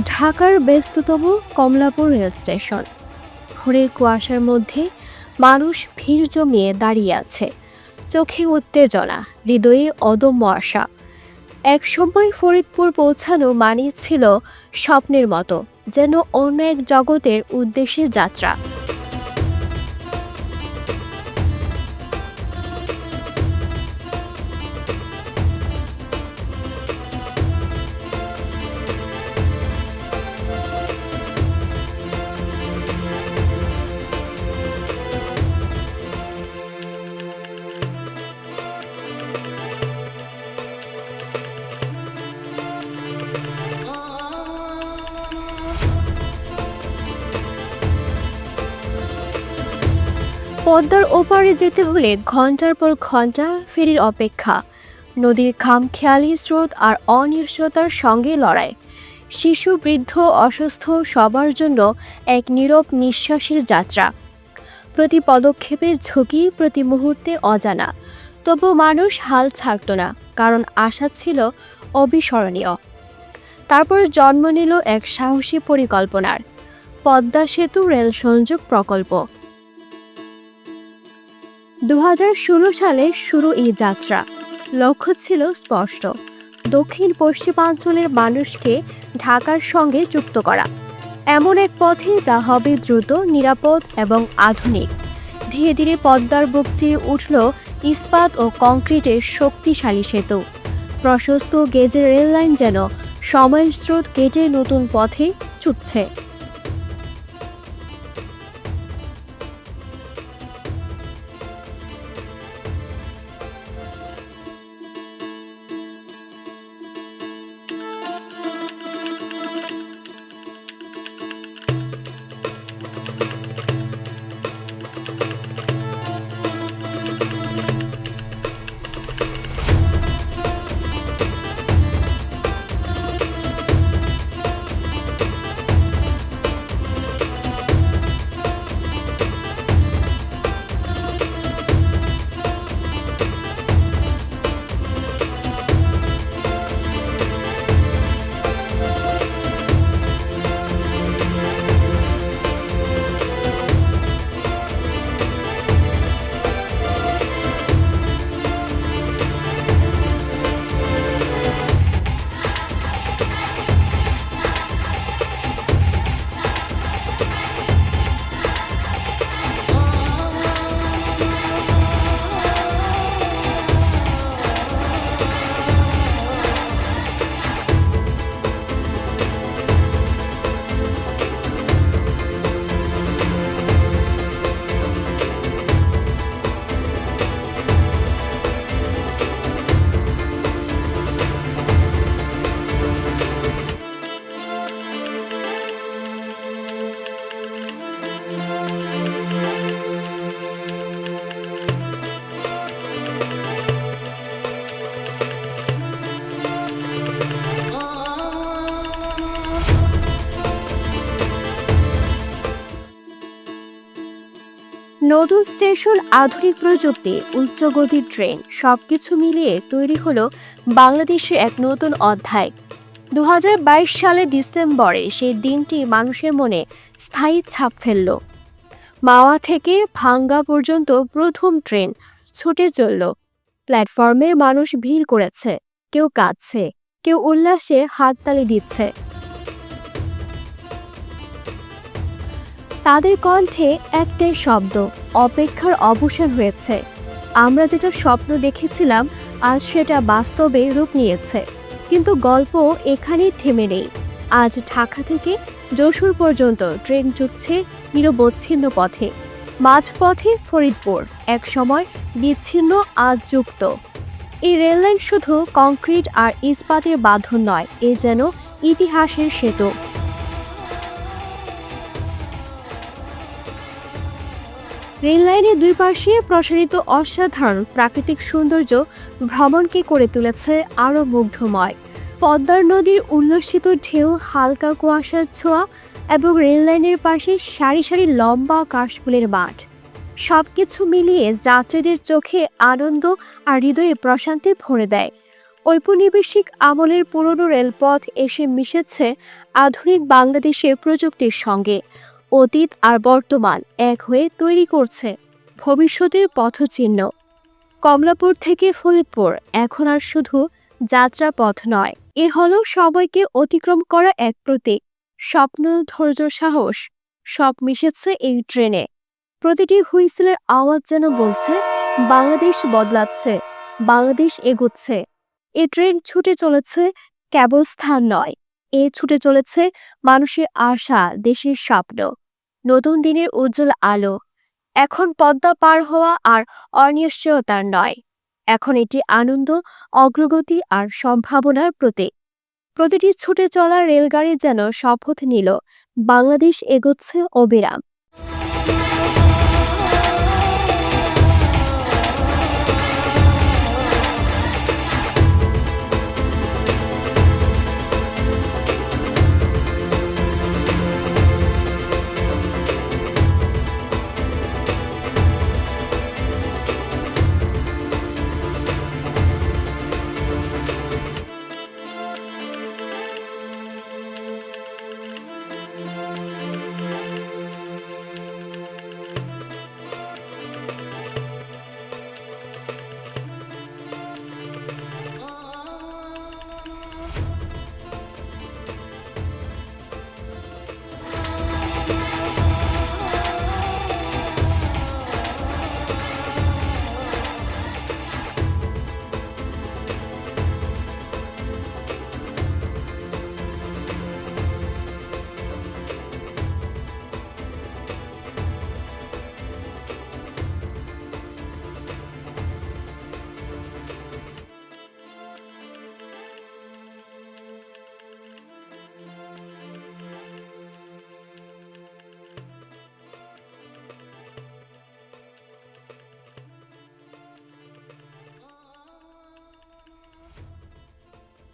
ঢাকার ব্যস্ততম Kamalapur rail station. ভোরের কুয়াশার মধ্যে মানুষ ভিড় জমিয়ে দাঁড়িয়ে আছে। চোখে উত্তেজনা, হৃদয়ে অদম্য আশা। এক সময় ফরিদপুর পৌঁছানো মানিয়েছিল স্বপ্নের মতো, যেন অন্য এক জগতের উদ্দেশ্যে যাত্রা। পদ্মার ওপারে যেতে হলে ঘণ্টার পর ঘণ্টা ফেরির অপেক্ষা। নদীর খামখেয়ালি স্রোত আর অনিশ্চয়তার সঙ্গে লড়াই। শিশু, বৃদ্ধ, অসুস্থ সবার জন্য এক নীরব নিঃশ্বাসের যাত্রা। প্রতি পদক্ষেপের ঝুঁকি প্রতি মুহূর্তে অজানা। তবু মানুষ হাল ছাড়ত না, কারণ আশা ছিল অবিস্মরণীয়। তারপর জন্ম নিল এক সাহসী পরিকল্পনার। পদ্মা সেতু রেল সংযোগ প্রকল্প। দু হাজার ষোলো সালে শুরু এই যাত্রা। লক্ষ্য ছিল স্পষ্ট। দক্ষিণ পশ্চিমাঞ্চলের মানুষকে ঢাকার সঙ্গে যুক্ত করা। এমন এক পথে যা হবে দ্রুত, নিরাপদ এবং আধুনিক। ধীরে ধীরে পদ্মার বুক চেয়ে উঠল ইস্পাত ও কংক্রিটের শক্তিশালী সেতু। প্রশস্ত গেজের রেললাইন যেন সময়ের স্রোত কেটে নতুন পথে ছুটছে। নতুন স্টেশন আধুনিক প্রযুক্তি উচ্চ গতির ট্রেন, সবকিছু মিলিয়ে তৈরি হলো বাংলাদেশের এক নতুন অধ্যায়। দু সালের ডিসেম্বরে সেই দিনটি মানুষের মনে স্থায়ী ছাপ ফেলল। মাওয়া থেকে ভাঙ্গা পর্যন্ত প্রথম ট্রেন ছুটে চলল। প্ল্যাটফর্মে মানুষ ভিড় করেছে, কেউ কাঁদছে, কেউ উল্লাসে হাততালি দিচ্ছে। তাদের কণ্ঠে একটাই শব্দ, অপেক্ষার অবসান হয়েছে। আমরা যেটা স্বপ্ন দেখেছিলাম, আজ সেটা বাস্তবে রূপ নিয়েছে। কিন্তু গল্প এখানেই থেমে নেই। আজ ঢাকা থেকে যশোর পর্যন্ত ট্রেন ছুটছে নিরবচ্ছিন্ন পথে। মাঝপথে ফরিদপুর, এক সময় বিচ্ছিন্ন, আজ যুক্ত। এই রেললাইন শুধু কংক্রিট আর ইস্পাতের বাঁধন নয়, এ যেন ইতিহাসের সেতু। রেললাইনের দুই পাশে প্রসারিত অসাধারণ প্রাকৃতিক সৌন্দর্য ভ্রমণকে করে তুলেছে আরও মুগ্ধময়। পদ্মার নদীর উল্লসিত ঢেউ, হালকা কুয়াশার ছোঁয়া এবং রেললাইনের পাশে সারি সারি লম্বা কাশফুলের মাঠ। সব কিছু মিলিয়ে যাত্রীদের চোখে আনন্দ আর হৃদয়ে প্রশান্তি ভরে দেয়। ঔপনিবেশিক আমলের পুরনো রেলপথ এসে মিশেছে আধুনিক বাংলাদেশের প্রযুক্তির সঙ্গে। অতীত আর বর্তমান এক হয়ে তৈরি করছে। ভবিষ্যতের পথচিহ্ন। কমলাপুর থেকে ফরিদপুর, এখন আর শুধু যাত্রাপথ নয়। এ হলো সবাইকে অতিক্রম করা এক প্রতীক। স্বপ্ন, ধৈর্য, সাহস, সব মিশেছে এই ট্রেনে। প্রতিটি হুইসেলের আওয়াজ যেন বলছে, বাংলাদেশ বদলাচ্ছে, বাংলাদেশ এগোচ্ছে। এ ট্রেন ছুটে চলেছে কেবল স্থান নয়, এ ছুটে চলেছে মানুষের আশা, দেশের স্বপ্ন। নতুন দিনের উজ্জ্বল আলো। এখন পদ্মা পার হওয়া আর অনিশ্চয়তার নয়। এখন এটি আনন্দ, অগ্রগতি আর সম্ভাবনার প্রতীক। প্রতিটি ছুটে চলা রেলগাড়ি যেন শপথ নিল, বাংলাদেশ এগোচ্ছে অবিরাম।